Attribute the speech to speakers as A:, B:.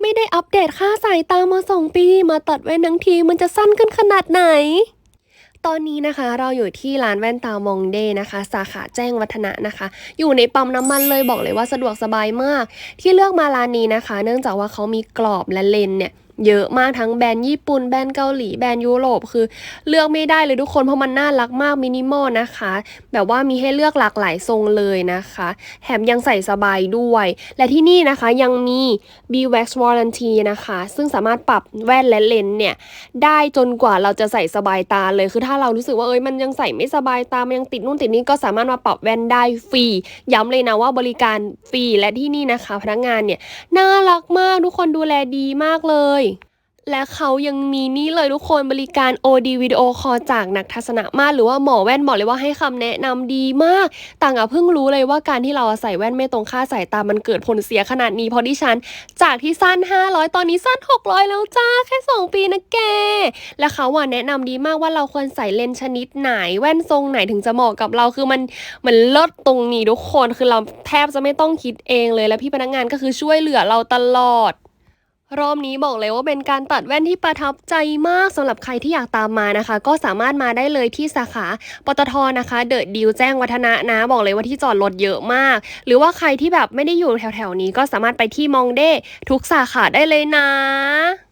A: ไม่ได้อัปเดตค่าสายตามาสองปี มาตัดแว่นทั้งทีมันจะสั้นขึ้นขนาดไหน ตอนนี้นะคะเราอยู่ที่ร้านแว่นตามองเดนะคะ สาขาแจ้งวัฒนะนะคะ อยู่ในปั๊มน้ำมันเลยบอกเลยว่าสะดวกสบายมาก ที่เลือกมาร้านนี้นะคะ เนื่องจากว่าเขามีกรอบและเลนเนี่ย เยอะมากทั้งแบรนด์ญี่ปุ่นแบรนด์เกาหลีแบรนด์ยุโรปคือเลือกไม่ได้เลยทุกคนเพราะมันน่ารักมากมินิมอลนะคะ แบบว่ามีให้เลือกหลากหลายทรงเลยนะคะ แถมยังใส่สบายด้วย และที่นี่นะคะยังมี B Wax Warranty นะคะ ซึ่งสามารถปรับแว่นและเลนส์เนี่ย ได้จนกว่าเราจะใส่สบายตาเลยคือถ้าเรารู้สึกว่าเอ้ยมันยังใส่ไม่สบายตามันยังติดนู่นติดนี่ก็สามารถมาปรับแว่นได้ฟรีย้ำเลยนะว่าบริการฟรีและที่นี่นะคะ พนักงานเนี่ยน่ารักมากทุกคนดูแลดีมากเลย และเขายังมีนี่เลยทุกคนบริการ OD วิดีโอคอจากนักทัศนมาตรหรือว่าหมอแว่นบอกเลยว่าให้คำแนะนำดีมาก ต่างอะเพิ่งรู้เลยว่าการที่เราใส่แว่นไม่ตรงค่าสายตามันเกิดผลเสียขนาดนี้เพราะดิฉัน จากที่สั้น 500 ตอนนี้สั้น 600 แล้วจ้าแค่ 2 ปีนะแก และเขาว่าแนะนำดีมากว่าเราควรใส่เลนส์ชนิดไหนแว่นทรงไหนถึงจะเหมาะกับเราคือมันมันลิศตรงนี้ทุกคนคือเราแทบจะไม่ต้องคิดเองเลย และพี่พนักงานก็คือช่วยเหลือเราตลอด รอบนี้บอกเลยว่าเป็นการตัดแว่นที่ประทับใจมากสำหรับใครที่อยากตามมานะคะ ก็สามารถมาได้เลยที่สาขาปตทนะคะเดอะดิวแจ้งวัฒนะนะ บอกเลยว่าที่จอดรถเยอะมาก หรือว่าใครที่แบบไม่ได้อยู่แถวๆนี้ก็สามารถไปที่มองเด้ทุกสาขาได้เลยนะ